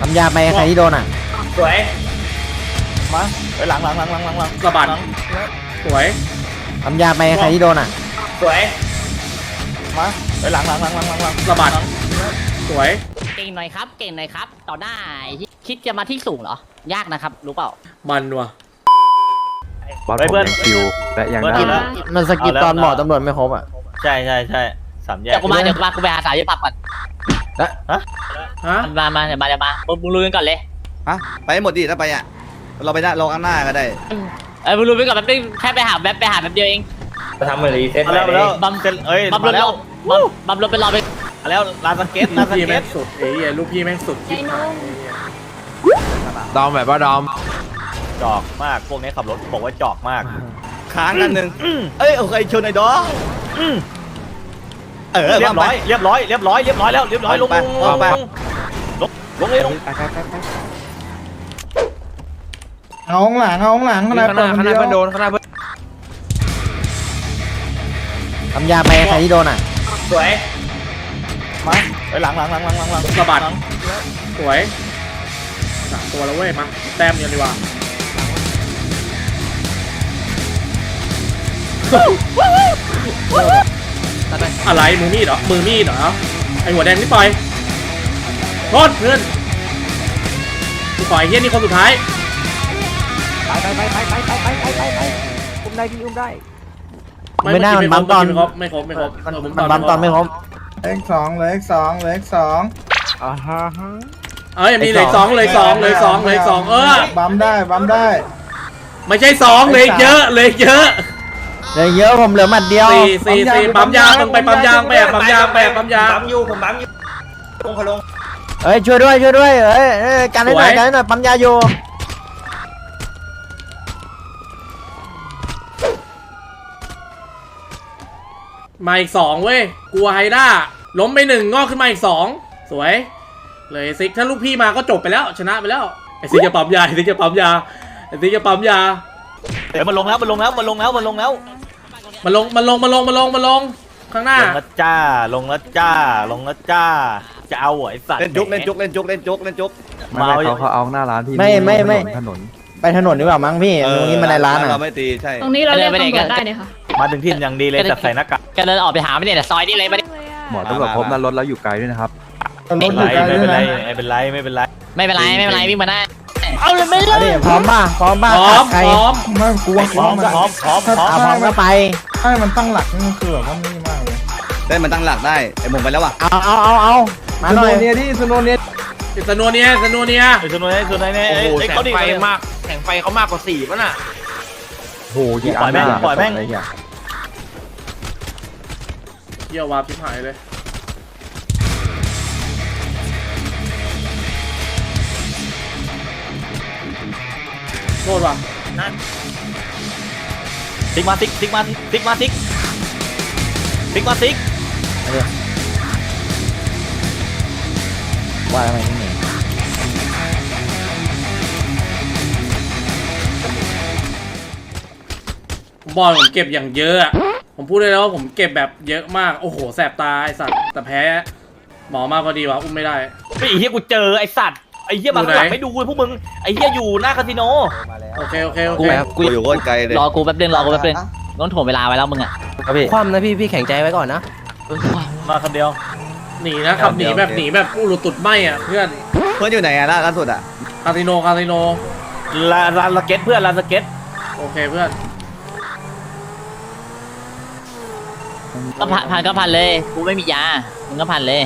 ทำยาไปใครที่โดนอะ สวย มาไปหลังหลังหลังหลังหลังหลังสะบัดหลังสวย ทำยาไปใครที่โดนอะ สวย มาไปหลังหลังหลังหลังหลังหลังสะบัดสวย เก่งหน่อยครับ เก่งหน่อยครับ ต่อหน้าไอ้ที่คิดจะมาที่สูงเหรอ ยากนะครับ รู้เปล่า มันว่ะ บอสไปผมเพื่อนยังคิวและยังเพื่อนได้เอาแล้วมันสกิปเอาแล้วตอนบอกตำรวจไม่ครบอะ ใช่ใช่ใช่สามแยก เดี๋ยวกูมา เดี๋ยวกูมา กูไปหาสายยึดปับก่อน ฮะมามาเดี๋ยวมาเดี๋ยวมามึงมึงลุยกันก่อนเลยฮะไปให้หมดดิถ้าไปอะ เราไปหน้าลงข้างหน้าก็ได้ เออมึงลุยไปก่อนแป๊บนึงแค่ไปหาแป๊บไปหาแป๊บเดียวเองจะทำเหมือนรีเซ็ตมาใหม่แล้วมาเลแล้ยวบัมเซ็นเอ้ยบัมรมาถแล้เราวบัมบัมรถไปรอไปมาแล้วลานสเก็ตลูลากนสพี่เก็แม่ตงสุดไอ้เหี้ยลูกพี่แม่งสุดที่ผ่านดอมแบบว่าดอมจอกมากพวกนี้ขับรถบอกว่าจอกมากค้างนั่นหนึ่งเอ้ยโอเคชนไอ้ดอง เออเรียบร้อยไปเรียบร้อยเรียบร้อยเรียบร้อยแล้วเรียบร้อยลงไปลงลงไปลงลงลงเลยลงเอาข้างหลังเอาข้างหลังขนาดข้างหน้าข้างหน้าเพื่อนโดนข้างหน้าเพื่อนทำยาไปใครที่โดนอะสวยมาไปหลังหลังหลังหลังหลังหลังสะบัดหลังสวยสามตัวแล้วเว้ยมาแต้มกันดีกว่า อะไรมือมีดเหรอมือมีดเหรอไอหัวแดงนี่ปล่อยโทษเพื่อนกูปล่อยเฮี้ยนี่คนสุดท้ายไม่ได้มันบัมตอนไม่ครบไม่ครบไม่ครบมันเออมันบัมตอนไม่ครบเลขสองเลขสองเลขสองอ่าฮะเอ้ยมีเลยสองเลยสองเลยสองเลยสองเออบัมได้บัมได้ ไม่ใช่สองเลยเยอะเลยเยอะ เหลยเยอะผมเหลือหมัดเดียวสี่สี่สี่ปั๊มยางมึงไปปั๊มยางไปแอบปั๊มยางไปแอบปั๊มยาง ปั๊มอยู่ผมปั๊มอยู่ลงขลงเอ้ยช่วยด้วยช่วยด้วยเอ้ยเอ้ยกันให้หน่อยสวย กันให้หน่อยปั๊มยาอยู่มาอีกสองเว้ยกลัวไฮด้าล้มไปหนึ่งงอกขึ้นมาอีกสองสวย เลยซิกถ้าลูกพี่มาก็จบไปแล้ว ชนะไปแล้วไอซิกจะปั๊มยาไอซิกจะปั๊มยาไอซิกจะปั๊มยาเดี๋ยวมันลงแล้วมันลงแล้วมันลงแล้วมันลงแล้วมาลงมาลงมาลงมาลงมาลงข้างหน้าลงแล้วจ้าลงแล้วจ้าลงแล้วจ้า จะเอาเหรอไอ้สัตว์เล่นจุกเล่นจุกเล่นจุกเล่นจุกเล่นจุกไม่ไม่เขาเขาเอาหน้าร้านพี่ไม่ไม่ไม่ ถนนไปถนนดีกว่ามั้งพี่ตรงนี้มันในร้านอะเราไม่ตีใช่ตรงนี้เราเรียกตำรวจได้เลยค่ะมาถึงที่อย่างดีเลยจับใส่หน้ากากก็เดินออกไปหาไม่ได้แต่ซอยนี่เลยไม่ได้หมอตำรวจพบนั้นรถแล้วอยู่ไกลด้วยนะครับรถไม่อยู่ไกลไม่ด้วเป็นยไรนะไม่เป็นไรไม่เป็นไรไม่เป็นไรไม่เป็นไรวิ่งมาได้ เอาเลยไม่เลเอายดิพร้อมป่ะพร้อมป่ะพร้อมใครพร้อมไม่กลัวพร้อมมันพร้อมพร้อมพร้อมเอาพร้อมก็ไป ให้มันตั้งหลักนี่มันคือแบบว่านี่มากเลยได้มันตั้งหลักได้ไอ้หมงไปแล้วว่ะเอาเอาเอาเอามาสหโนน่อยเนียที่สโนเนียสนัวเนียสนัวเนียไอ้สุนทรไอ้สุนทรไอ้ไอ้ไอ้เขาดิแสงไฟเขามากกว่าสี่ป่ะน่ะ โหกี่ปล่อยแม่งะปล่อยแม่งะไรอย่างเยี่ยววาบชิบหายเลย โทษว่ะติ๊กมาติ๊กติ๊กมาติ๊กมาติ๊กติ๊กมาติ๊กว่าทำไมนี่เนี่ยผมบอกเลยผมเก็บอย่างเยอะอะผมพูดได้แล้วว่าผมเก็บแบบเยอะมาก โอ้โห แสบตาไอสัตว์ แต่แพ้ หมอมาพอดีวะอุ้มไม่ได้ ไอ้เหี้ยกูเจอไอ้สัตว์ ไอ้เหี้ยมาอยู่ข้างหลังไหนไม่ดูพวกมึงไอ้เหี้ยอยู่หน้าคาสิโนโอเคโอเคโอกูเคกูอยู่โคตรไกลเลยรอกูแป๊บนึงรอกูแป๊บนึงต้องถ่วงเวลาไว้แล้วมึงอะครับพี่ ความนะพี่พี่แข็งใจไว้ก่อนนะมาคนเดียวหนีนะขับหนีแบบหนีแบบอุลุตุดไหมอะเพื่อนเพื่อนอยู่ไหนอะล่าล่าสุดอะคาสิโนคาสิโนลาลานสเก็ตเพื่อนลานสเก็ตโอเคเพื่อนก็พันพันก็พันเลย กูไม่มียามึงก็พันเลย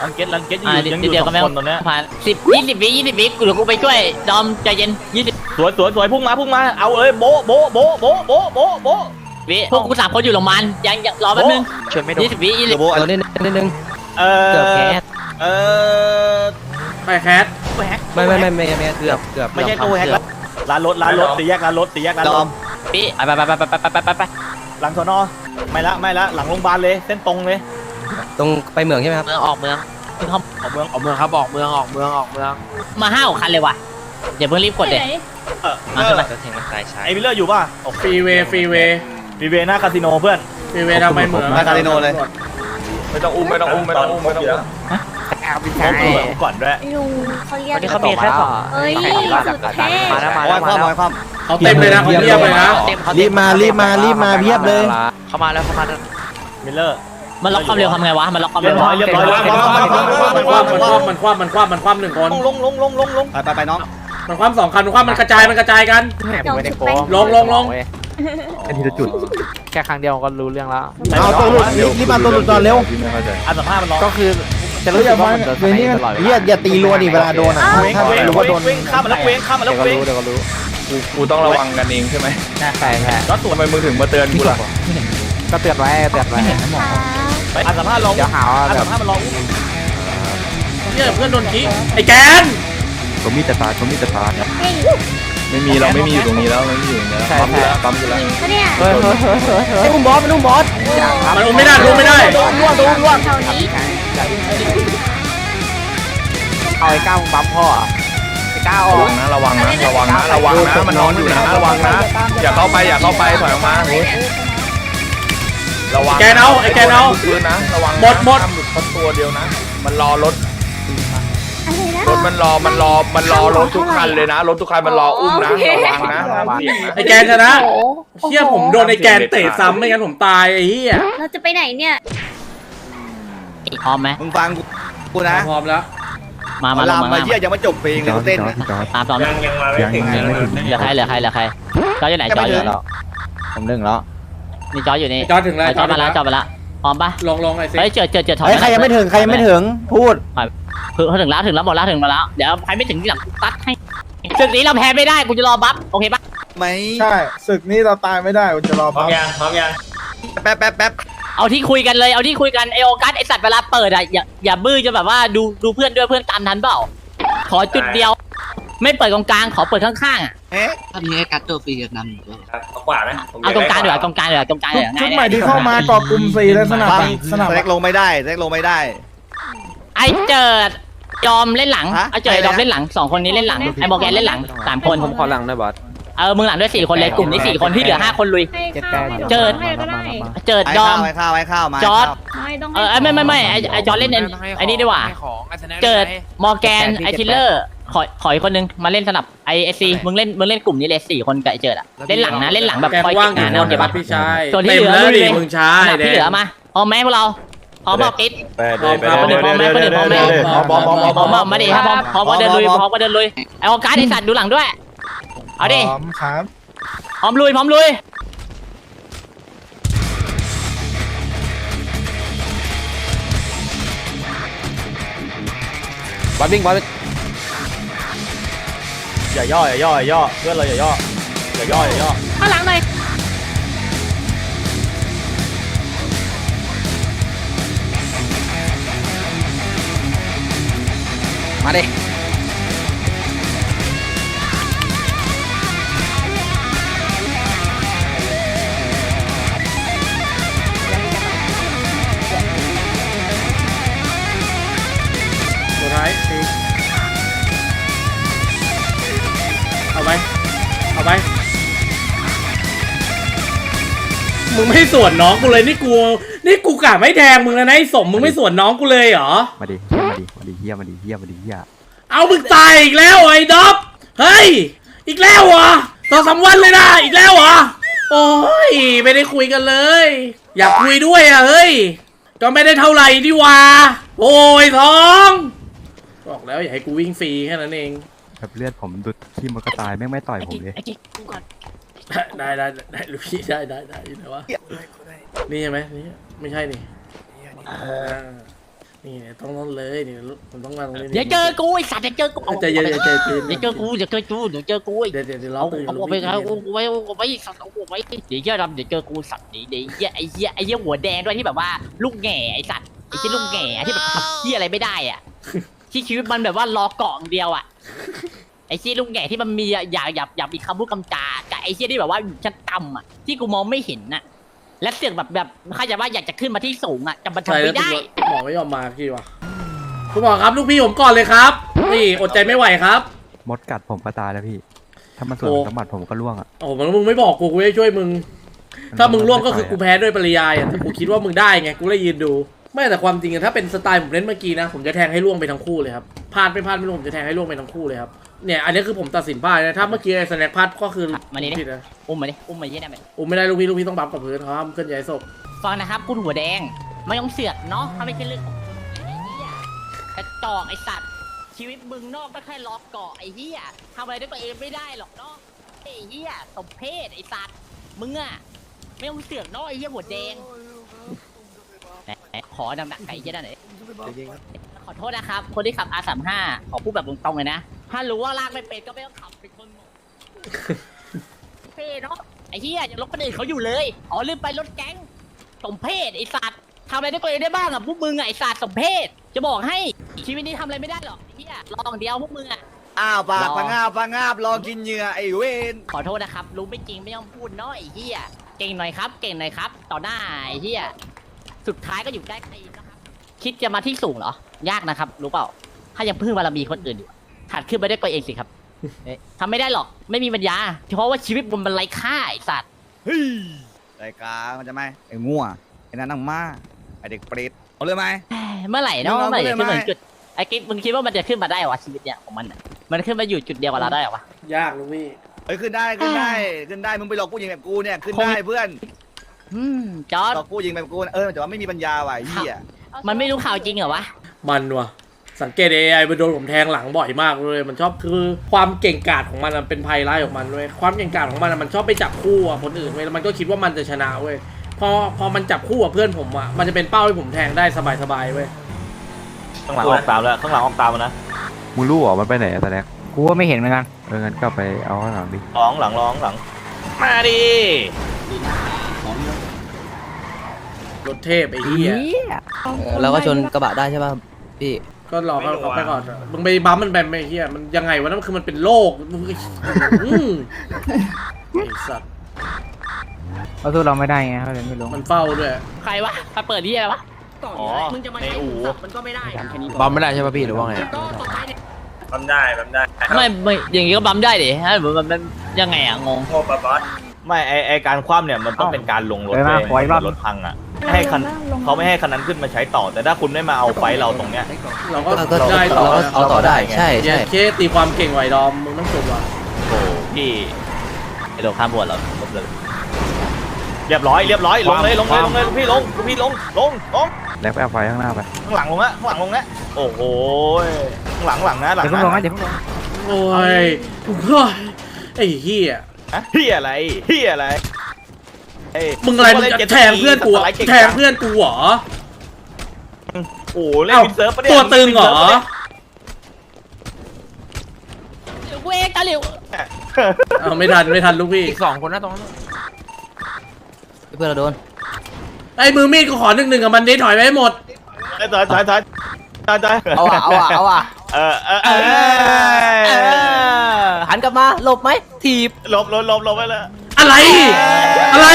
ลานสเก็ตลานสเก็ตออ่ายู่ยังอเดี๋ยู่ยวสก็องไม่คนตอนเนี้ยพันสิบยี่สิบวิยี่สิบวิกูเดี๋ยวกูไปช่วยดอมใจเย็นยี่สิบสวยสวยสวยพุ่งมาพุ่งมาเอาเอ้ยโบะโบะโบะโบะโบะโบะโบะวิพวกกูสามคนอยู่โรงพยาบาลยังยังรอแป๊บนึงชวนไม่โดนยี่สิบวิยี่สิเดี๋บยวโบเดี๋ยวนิดนึงนิดนึงเออเกือบแก๊สเออไปแคทตัวแฮกไม่ไม่ไม่ไม่ไม่เกือบเกือบไม่ใช่เกือบตัวแฮกเกือบร้านรถร้านรถตีแยกร้านรถตีแยกร้านดรอถมวิไปไปไปไปไปไปไปไปหลังสนอไม่ละไม่ละหลังโรงพยาบาลเลยเส้นตรงเลย ตรงไปเหมืองใช่ไหมครับ เมืองออกเมืองเพิ่งเข้าออกเมืองออกเมืองครับออกเมืองออกเมืองออกเมืองมาห้าหกคันเลยว่ะอย่าเพิ่งรีบกดเด็เออมาขึ้นมาไอ้มิลเลอร์อยู่ป่ะโอ้ฟรีเวย์ฟรีเวย์มีเวหน้าคาสิโนเพื่อน ฟรีเวย์ทำไมเหมือนมาคาสิโนเลย ไม่ต้องอุ้มไม่ต้องอุ้มไม่ต้องอุ้มไม่ต้องอุ้มคพบตัวก่อนด้วยลุงเขาเรียกวันนี้เขามีแค่สองเอ้ยสุดเท่มาแล้วมาเอาแล้ไว้วคว่ำมาเอาแล้วไว้คว่เขาเต็มเลยนะเขาเทียบเลยนะรีบมารีบมารีบมาเพียบเลย เขามาแล้วเขามาแล้วมิลเลอร์ มันล็อกความเร็วทำไงวะ มันล็อกความเรียเร็บวร้อยเรียบร้อยมันคว่ำมันคว่ำมันคว่ำมันคว่ำมันคว่ำมันคว่ำหนึ่งคน ลงลงลงลงลงลงำไปไปไปน้อง มันคว่ำสองคัน มันคว่ำมันกระจาย มันกระจายกันเจ้าชุดไปลงลงลงเป็นทีละจุด แค่ครั้งเดียวก็รู้เรื่องแล้วเอาตัวหลุดรีบรีบมาตัวหลุดก่อนเร็ว อันสัมภาษณ์มันร้องก็คือจะรู้สึกว่ามันโดนสไนด์ตลอดเวเฮียลาอย่าตีรัวดิเวลาโดนอะเว้งถ้าเว้งรู้ว่าโดนเว้งข้ามมาแล้วเว้งข้ามมาแล้วเดี๋ยวก็เว้งรู้เดี๋ยวก็รู้กูต้องระวังกันเองใช่ไหมใช่ใช่รถสวนทำไมมึงถึงมาเตือนกูล่ะ ก็เตือนไว้เตือนไว้ไปอันสัมภาษณ์ร้องเดี๋ยวหาว่าอันแบสับมภาษณ์มันร้องเนี่ยเพื่อนโดนขี้ไอ้แกนผมมีแต่ตาผมมีแต่ตาเฮ้ยไม่มีเราไม่มีอยู่ตรงนี้แล้วไม่มีอยู่ตรงนี้แล้วปั๊มอยู่แล้วปั๊มอยู่แล้วเขาเนี่ยเฮ้ยเฮ้ยเฮ้ยเฮ้ยเฮ้ไอ้ยอุ้มบอสมันอุ้มบอสมันอุ้มไม่ได้อุ้มไม่ได้โดนร่วงโดนร่วงแถวนี้เอาไอ้ก้าวมึงบัมพ่ออะไอ้ก้าวอระอวักงนะระวังนะระวังนะระวังนะมันนอนอยู่นะระวังนะอย่าเข้าไปอย่าเข้าไปถอยออกมา ระวังแกนเอาไอ้แกนเอาพื้นนะระวังนะหมดหมด ห้ามหลุดคนตัวเดียวนะ มันรอรถอะไรนะ รถมันรอมันรอมันรอรถทุกคันเลยนะรถทุกคันมันรออุ้มนะระวังนะห้ามเสี่ยงนะ ไอ้แกนชนะเฮียผมโดนไอ้แกนเตะซ้ำไม่งั้นผมตายไอ้เฮียเราจะไปไหนเนี่ยพร้อมไหมมึงฟังกูกูนะพร้อมแล้วมามาลงลำมามามาเยี่ยยังไม่จบเพลงเลยกูเต้นนะ ตามตอนเหยังยังไม่ถึงลือใครเหลือใครเหลือใครจออยู่ไหนจออยู่แล้วผมหนึ่งแล้ว นี่จออยู่นี่จอดถึงแล้วจอมาแล้วจอมาแล้วพร้อมปะลงลงไอ้ซิเฮ้ยเจอเจอเจอถอยเฮ้ยใครยังไม่ถึงใครยังไม่ถึงพูดถึงถึงแล้วถึงแล้วหมดแล้วถึงมาแล้วเดี๋ยวใครไม่ถึงที่หลังตัดให้ศึกนี้เราแพ้ไม่ได้กูจะรอบัฟโอเคปะไหมใช่ศึกนี้เราตายไม่ได้เราจะรอพร้อปั๊มบยังพร้อมยังแป๊บแป๊บแป๊บเอาที่คุยกันเลยเอาที่คุยกันไอโอกัสไอสัตว์เวลาเปิดอะอย่าอย่าบื้อจะแบบว่าดูดูเพื่อนด้วยเพื่อนตามทันเปล่าขอจุดเดียว ไม่เปิดตรงกลางขอเปิดข้างๆอะ เอ๊ะถ้ามีไอกัสตัวฟรีกับนำเอากว่าไหมเอาตรงกลางดีกว่าตรงกลางดีกว่าตรงกลางชุดีดกว่าชุดง่ายใหม่ที่เข้ามาก่อกลุ่มสี่แล้วสนับฟังสนับเล็กลงไม่ได้เล็กลงไม่ได้ ไอเจิดยอมเล่นหลังฮะ ไอเจิดอะไรนะยอมเล่นหลังสองคนนี้เล่นหลังไอโมแกนเล่นหลังสามคนผมขอหลังด้วยบอสเออมึงหลังด้วยสี่คนเลยกลุ่มนี้สี่คนที่เหลือห้าคนลุย ให้ข้าวให้เจิด ให้ก็ได้เจิดไอ้ยอข้าม วไอ้ข้าวไอ้ข้าวมาจอร์จไม่ต้องเออไม่ไม่ไม่ไอไอจอร์จเล่นเอ็นไอนี่ดีกว่าเจิดมอร์แกนไอทิลเลอร์ ขอขออีกคนนึงมาเล่นสนับไอเอซีมึงเล่นมึงเล่นกลุ่มนี้เลยสี่คนกับไอเจิดอะเล่นหลังนะเล่นหลังแบบแกคอยว่างเก็บกี่งานคนนะโอเคนะครัปะบพี่ชายส่วนที่เต็มเหลือแล้วลุยดิเลยมึงชายสนับที่เหลือมาพร้อมไหมพวกเราพร้อมบอกติดไปพร้อมครับพร้อมพร้อมไหมพร้อมพร้อมไหมพร้อมพร้อมพร้อมพร้อมบอกมาดิครับพร้อมพร้อมก็เดินลุยพร้อมก็เดินลุยไอโอการ์ดไอสัตว์ดูหลังด้วยเอาดิพร้อมครับพร้อมลุยพร้อมลุยบอสวิ่งบอส อย่าย่ออย่าย่ออย่าย่อเพื่อนเราอย่าย่ออย่าย่ออย่าย่อข้างหลังหน่อยมาดิ มึงไม่สวนน้องกูเลยนี่กู นี่กูกะไม่แทงมึงแล้วนะไอ้สมมึงไม่สวนน้องกูเลยเหรอ มาดิมาดิมาดิเฮียมาดิเฮียมาดิเฮียเอามึงตายอีกแล้วไอ้ด็อบเฮ้ย อีกแล้วเหรอสองสามวันเลยนะ อีกแล้วเหรอ โอ้ย ไม่ได้คุยกันเลย อยากคุยด้วยอะเฮ้ย ก็ไม่ได้เท่าไหร่ดีหว่า โอ้ยท้อง บอกแล้วอย่าให้กูวิ่งฟรีแค่นั้นเองแบบเลือดผมดุดที่มันก็ตายแม่งไม่ต่อยผมเลย ไอ้กิ๊กกูก่อน ได้ได้ได้ได้ลูกพี่ได้ได้ได้อยู่ไหนวะนี่ใช่ไหมนี่ไม่ใช่นี่นี่เนี่ยต้องนั่นเลยนี่มันต้องมาตรงนี้เดี๋ยวเจอกูไอสัตว์เดี๋ยวเจอกูใจเย็นใจเย็นใจเย็นเดี๋ยวเจอกูเดี๋ยวเจอกูเดี๋ยวเจอกูเดี๋ยวเดี๋ยวเราเอาตื่นเอาไปเอาไว้เอาไว้สัตว์เอาไว้เดี๋ยวเจอดำเดี๋ยวเจอกูสัตว์เดี๋ยวเหี้ยไอ้เหี้ยไอ้เหี้ยหัวแดงด้วยที่แบบว่าลูกแง่ไอ้สัตว์ไอ้ที่ลูกแง่ที่แบบทำเหี้ยอะไรไม่ได้อะที่ชีวิตมันแบบว่ารอเกาะอย่างเดียวอะไอ้ที่ลูกแง่ที่มันมีอย่าอย่าอย่ามีคำพูดคำจา กับไอ้ที่ที่แบบว่าอยู่ชั้นต่ำอะที่กูมองไม่เห็นน่ะ และเสือกแบบแบบเข้าใจว่าอยากจะขึ้นมาที่สูงอะแต่มันใช่ทำแล้วไม่ได้หมอไม่ยอมมาพี่วะคุณหมอครับลูกพี่ผมก่อนเลยครับนี่อดใจไม่ไหวครับ มดกัดผมก็ตายแล้วพี่ ถ้ามันสวนโอ้ สมบัติผมก็ล่วงอะโอ้โหมันมึงไม่บอกกูกูจะช่วยมึง ถ้ามึงร่วมก็คือกูแพ้ด้วยปริยายอะแต่กูคิดว่ามึงได้ไงกูเลยยืนดู ไม่แต่ความจริงอะถ้าเป็นสไตล์ผมเล่นเมื่อกี้นะ ผมจะแทงให้ล่วงไปทั้งคู่เลยครับพลาดไม่พลาดไม่รู้ผมจะแทงให้ล่วงไปทั้งคู่เลยครับ เนี่ยอันนี้คือผมตัดสินพลาดนะถ้าเมื่อกี้ไอ้สแน็คพลาดก็คือมานี่ดิ ผิดนะอุ้มมาดิอุ้มมาเยี่ยได้ไหมอุ้มไม่ได้ลูกพี่ลูกพี่ต้องบัฟกับพื้นเขาห้ามเคลื่อนย้ายศพฟังนะครับคุณหัวแดงไม่ต้องเสือกเนาะถ้าไม่ใช่เรื่องของคุณไอ้เหี้ยกระจอกไอ้สัตว์ชีวิตมึงนอกก็แค่ล้อเกาะไอ้เหี้ยทำอะไรด้วยตัวเองไม่ได้หรอกเนาะไอ้เหี้ยสมเพศไอ้สัตว์มึงอะไม่ต้องเสือกเนาะไอ้เหี้ยหัวแดงแหมขอดังๆไก่เหี้ยนั่นหน่อยขอโทษนะครับ คนที่ขับ R35 ขอพูดแบบตรงๆเลยนะ ถ้ารู้ว่าลากไม่เป็นก็ไม่ต้องขับเป็นคนโง่เท่เนาะไอ้เหี้ยยังรถคนอื่นเขาอยู่เลย อ๋อลืมไปรถแก๊งสมเพศไอ้สัตว์ทำอะไรได้ตัวเองได้บ้างอะพวกมึงอะไอ้สัตว์สมเพศจะบอกให้ชีวิตนี้ทำอะไรไม่ได้หรอกไอ้เหี้ยลองเดียวพวกมึงอะ อ้าวปากรอปะงาบปะงาบรอกินเหยื่อไอ้เวนขอโทษนะครับ รู้ไม่จริงไม่ต้องพูดเนาะไอ้เหี้ยเก่งหน่อยครับ เก่งหน่อยครับ ต่อหน้าไอ้เหี้ยสุดท้ายก็อยู่ใกล้ตีนนะครับ คิดจะมาที่สูงเหรอ ยากนะครับ รู้เปล่า ถ้ายังพึ่งบารมีคนอื่นอยู่ ถัดขึ้นไปได้วยตัวเองสิครับเอ๊ะทำไม่ได้หรอกไม่มีปัญญา เพราะว่าชีวิตบนมันไร้ค่าไอ้สัตว์เฮ้ยรายการมันจะไหมไอ้งัวไอ้นั่นนั่งมาไอ้เด็กเปรตเอาเลยไหมเมื่อไหร่เนาะมึงเอาเมื่อไหร่จะขึ้นไปมาเลยไหมจุดไอ้กิ๊กมึงคิดว่ามันจะขึ้นมาได้เหรอวะชีวิตเนี่ยของมันน่ะมันขึ้นมาอยู่จุดเดียวกับเราได้เหรอวะ ยากลูกพี่เฮ้ยขึ้นได้ขึ้นได้ขึ้นได้มึงไปหลอกผู้หญิงแบบกูเนี่ยขึ้นคงได้เพื่อนอืมจอร์ดหลอกผู้หญิงแบบกูนะเออแต่ว่าไม่มีปัญญาว่ะไอ้เหี้ยมันไม่รู้ข่าวจริงเหรอวะมันว่ะ สังเกต AI มันโดนผมแทงหลังบ่อยมากเลย มันชอบคือความเก่งกาจของมันอะเป็นภัยร้ายของมันเว้ยความเก่งกาจของมันอะมันชอบไปจับคู่อะคนอื่นเว้ยแล้วมันก็คิดว่ามันจะชนะเว้ยพอพอมันจับคู่กับเพื่อนผมอะมันจะเป็นเป้าให้ผมแทงได้สบายๆเว้ยข้างหลังออกตามแล้วข้างหลังออกตามมานะมึงรู้เหรอมันไปไหนอะตอนแรกกูก็ไม่เห็นเหมือนกันเอองั้นก็ไปเอาข้างหลังดิร้องหลังร้องหลัง มาดิรถเทพไอ้เหี้ยเออเราก็ชนกระบะได้ใช่ป่ะพี่ ก็รอเขาเขาไปก่อนมึงไปบัมมันแบบไอ้เหี้ยมันยังไงวะนั่นคือมันเป็นโรคมึงอืมไอ้สัตว์เขาสู้เราไม่ได้ไงเขาเลยไม่รู้มันเฝ้าด้วยใครวะใครเปิดที่อะไรวะอ๋อมึงจะมาในใช้อู่สับมันก็ไม่ได้บอมไม่ได้ใช่ป่ะพี่หรือว่าไงก็ต่อไปเนี่ยทำได้ทำได้ไม่ไม่อย่างงี้ก็บัมได้ดิถ้ามันมันยังไงอะงงโง่ปะบอสไม่ไอไอการคว่ำเนี่ยมันต้องเป็นการลงรถไปมาเว้ยขออีกรอบรถพังอะไม่ให้คัน เขาไม่ให้คันนั้นขึ้นมาใช้ต่อ แต่ถ้าคุณไม่มาเอาไฟเราตรงเนี้ย เราก็เราก็ได้ต่อเราก็เอาต่อได้ใช่เย้ใช่เคตีความเก่งไหวดอมมึงต้องจบว่ะโอ้พี่ไอโดนข้ามบวชเราลบเลยเรียบร้อยเรียบร้อยลงเลยลงเลยลงเลยพี่ลงพี่ลงลงลงแล้วไปเอาไฟข้างหน้าไปข้างหลังลงละข้างหลังลงละโอ้โหข้างหลังหลังนะหลังเดี๋ยวเพิ่งลงนะเดี๋ยวเพิ่งลงโอ้ยโอ้ยไอ้เหี้ย ฮะเฮียอะไรเฮียอะไรเอ้ย มึงอะไรมึงจะแทงเพื่อนกูอะแทงเพื่อนกูเหรอโอ้โหเล่นเอ้าวินเซิร์ฟปะเนี่ยตัวตึงเหรอเวกตะหลิวเอาไม่ทันไม่ทันลูกพี่อีกสองคนนะตรงนั้นเพื่อนเราโดนไอ้มือมีดกูขอหนึ่งหนึ่งกับมันดิถอยไปให้หมดเอ้ยถอยถอยถอยถอยถอยเอาอะเอาอะเอาอะเออเออเอเอออหันกลับมาหลบไหมถีบหลบหลบหลบหลบไปเลย อะไร อะไร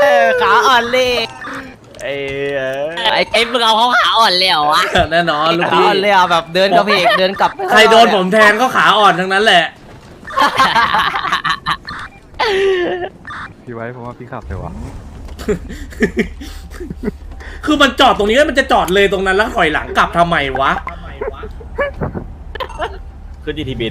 เออขาอ่อนเลยไอ้เออไอ้ไอ้มึงเอาเขาขาอ่อนเลยเหรอวะแน่นอนลูกขาพี่ อ่อนเลยอะแบบเดินกับเพกเดินกลับใครโดนผมแทงก็ขาอ่อนทั้งนั้นแหละ พี่ไว้ผมว่าพี่ขับไปวะคือมันจอดตรงนี้แล้วมันจะจอดเลยตรงนั้นแล้วถอยหลังกลับทำไมวะ ขึ้น GTB